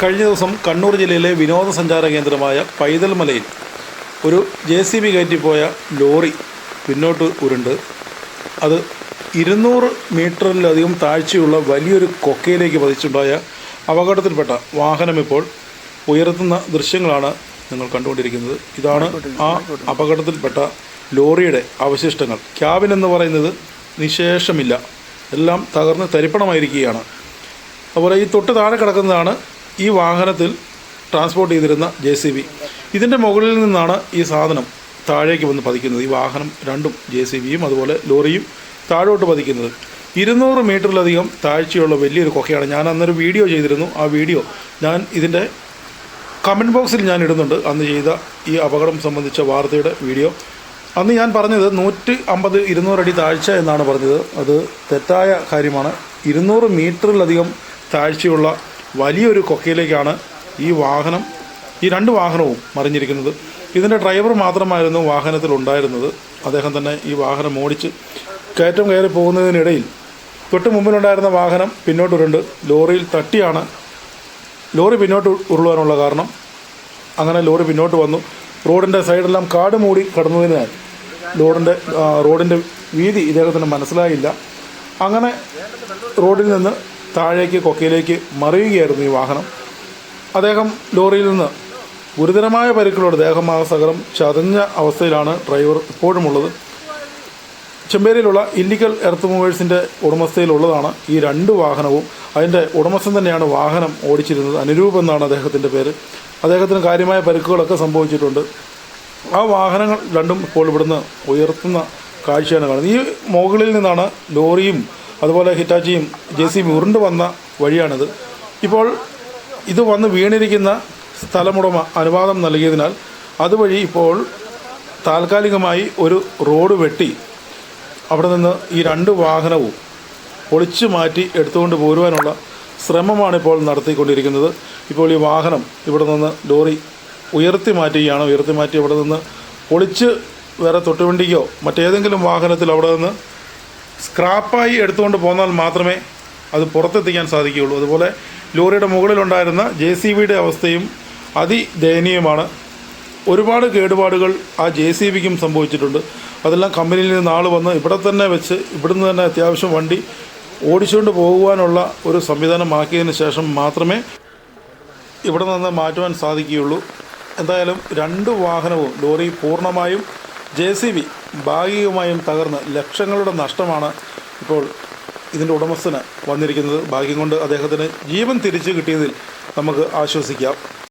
കഴിഞ്ഞ ദിവസം കണ്ണൂർ ജില്ലയിലെ വിനോദസഞ്ചാര കേന്ദ്രമായ പൈതൽമലയിൽ ഒരു ജെ സി ബി കയറ്റിപ്പോയ ലോറി പിന്നോട്ട് ഉരുണ്ട്. അത് ഇരുന്നൂറ് മീറ്ററിലധികം താഴ്ചയുള്ള വലിയൊരു കൊക്കയിലേക്ക് പതിച്ചുണ്ടായ അപകടത്തിൽപ്പെട്ട വാഹനം ഇപ്പോൾ ഉയർത്തുന്ന ദൃശ്യങ്ങളാണ് നിങ്ങൾ കണ്ടുകൊണ്ടിരിക്കുന്നത്. ഇതാണ് ആ അപകടത്തിൽപ്പെട്ട ലോറിയുടെ അവശിഷ്ടങ്ങൾ. ക്യാബിൻ എന്ന് പറയുന്നത് നിശേഷമില്ല. എല്ലാം തകർന്ന് തരിപ്പണമായിരിക്കുകയാണ്. അതുപോലെ ഈ തൊട്ട് താഴെ കിടക്കുന്നതാണ് ഈ വാഹനത്തിൽ ട്രാൻസ്പോർട്ട് ചെയ്തിരുന്ന ജെ സി ബി ഇതിന്റെ മുകളിൽ നിന്നാണ് ഈ സാധനം താഴേക്ക് വന്ന് പതിക്കുന്നത്. ഈ വാഹനം രണ്ടും ജെ സി ബിയും അതുപോലെ ലോറിയും താഴോട്ട് പതിക്കുന്നത്. ഇരുന്നൂറ് മീറ്ററിലധികം താഴ്ചയുള്ള വലിയൊരു കൊക്കയാണ്. ഞാൻ അന്നൊരു വീഡിയോ ചെയ്തിരുന്നു. ആ വീഡിയോ ഞാൻ ഇതിന്റെ കമന്റ് ബോക്സിൽ ഞാൻ ഇടുന്നുണ്ട്. അന്ന് ചെയ്ത ഈ അപകടം സംബന്ധിച്ച വാർത്തയുടെ വീഡിയോ. അന്ന് ഞാൻ പറഞ്ഞത് നൂറ്റി അമ്പത് അടി താഴ്ച എന്നാണ് പറഞ്ഞത്. അത് തെറ്റായ കാര്യമാണ്. ഇരുന്നൂറ് മീറ്ററിലധികം താഴ്ചയുള്ള വലിയൊരു കൊക്കയിലേക്കാണ് ഈ വാഹനം ഈ രണ്ട് വാഹനവും മറിഞ്ഞിരിക്കുന്നത്. ഇതിന്റെ ഡ്രൈവർ മാത്രമായിരുന്നു വാഹനത്തിൽ ഉണ്ടായിരുന്നത്. അദ്ദേഹം തന്നെ ഈ വാഹനം ഓടിച്ച് കയറ്റം കയറി പോകുന്നതിനിടയിൽ തൊട്ട് മുമ്പിലുണ്ടായിരുന്ന വാഹനം പിന്നോട്ട് ഉരുണ്ട് ലോറിയിൽ തട്ടിയാണ്. ലോറി പിന്നോട്ട് ഉരുളുവാനുള്ള കാരണം. അങ്ങനെ ലോറി പിന്നോട്ട് വന്നു. റോഡിന്റെ സൈഡെല്ലാം കാട് മൂടി കടന്നതിനാൽ റോഡിന്റെ റോഡിന്റെ വീതി ഇദ്ദേഹത്തിന് മനസ്സിലായില്ല. അങ്ങനെ റോഡിൽ നിന്ന് താഴേക്ക് കൊക്കയിലേക്ക് മറിയുകയായിരുന്നു ഈ വാഹനം. അദ്ദേഹം ലോറിയിൽ നിന്ന് ഗുരുതരമായ പരിക്കുകളോട് ദേഹമാസകലം ചതഞ്ഞ അവസ്ഥയിലാണ് ഡ്രൈവർ ഇപ്പോഴുമുള്ളത്. ചെമ്പേരിയിലുള്ള ഇല്ലിക്കൽ എർത്ത് മൂവേഴ്സിന്റെ ഉടമസ്ഥയിലുള്ളതാണ് ഈ രണ്ട് വാഹനവും. അതിന്റെ ഉടമസ്ഥൻ തന്നെയാണ് വാഹനം ഓടിച്ചിരുന്നത്. അനുരൂപ് എന്നാണ് അദ്ദേഹത്തിന്റെ പേര്. അദ്ദേഹത്തിന് കാര്യമായ പരിക്കുകളൊക്കെ സംഭവിച്ചിട്ടുണ്ട്. ആ വാഹനങ്ങൾ രണ്ടും ഇപ്പോൾ ഇവിടുന്ന് ഉയർത്തുന്ന കാഴ്ചയാണ് കാണുന്നത്. ഈ മുകളിൽ നിന്നാണ് ലോറിയും അതുപോലെ ഹിറ്റാച്ചിയും ജെ സി ഉരുണ്ട് വന്ന വഴിയാണിത്. ഇപ്പോൾ ഇത് വന്ന് വീണിരിക്കുന്ന സ്ഥലമുടമ അനുവാദം നൽകിയതിനാൽ അതുവഴി ഇപ്പോൾ താൽക്കാലികമായി ഒരു റോഡ് വെട്ടി. അവിടെ നിന്ന് ഈ രണ്ട് വാഹനവും പൊളിച്ചു മാറ്റി എടുത്തുകൊണ്ട് പോരുവാനുള്ള ശ്രമമാണ് ഇപ്പോൾ നടത്തിക്കൊണ്ടിരിക്കുന്നത്. ഇപ്പോൾ ഈ വാഹനം ഇവിടെ നിന്ന് ലോറി ഉയർത്തി മാറ്റുകയാണ്. ഉയർത്തി മാറ്റി അവിടെ നിന്ന് പൊളിച്ച് വേറെ തൊട്ടുവണ്ടിക്കോ മറ്റേതെങ്കിലും വാഹനത്തിൽ അവിടെ നിന്ന് സ്ക്രാപ്പായി എടുത്തുകൊണ്ട് പോന്നാൽ മാത്രമേ അത് പുറത്തെത്തിക്കാൻ സാധിക്കുകയുള്ളൂ. അതുപോലെ ലോറിയുടെ മുകളിലുണ്ടായിരുന്ന ജെ സി ബിയുടെ അവസ്ഥയും അതിദയനീയമാണ്. ഒരുപാട് കേടുപാടുകൾ ആ ജെ സി ബിക്കും സംഭവിച്ചിട്ടുണ്ട്. അതെല്ലാം കമ്പനിയിൽ നിന്ന് ആൾ വന്ന് ഇവിടെ തന്നെ വെച്ച് ഇവിടുന്ന് തന്നെ അത്യാവശ്യം വണ്ടി ഓടിച്ചുകൊണ്ട് പോകുവാനുള്ള ഒരു സംവിധാനമാക്കിയതിന് ശേഷം മാത്രമേ ഇവിടെ നിന്ന് മാറ്റുവാൻ സാധിക്കുകയുള്ളൂ. എന്തായാലും രണ്ട് വാഹനവും ലോറി പൂർണമായും ജെ സി ബി ഭാഗികമായും തകർന്ന് ലക്ഷങ്ങളുടെ നഷ്ടമാണ് ഇപ്പോൾ ഇതിന്റെ ഉടമസ്ഥന് വന്നിരിക്കുന്നത്. ഭാഗ്യം കൊണ്ട് അദ്ദേഹത്തിന് ജീവൻ തിരിച്ചു കിട്ടിയതിൽ നമുക്ക് ആശ്വസിക്കാം.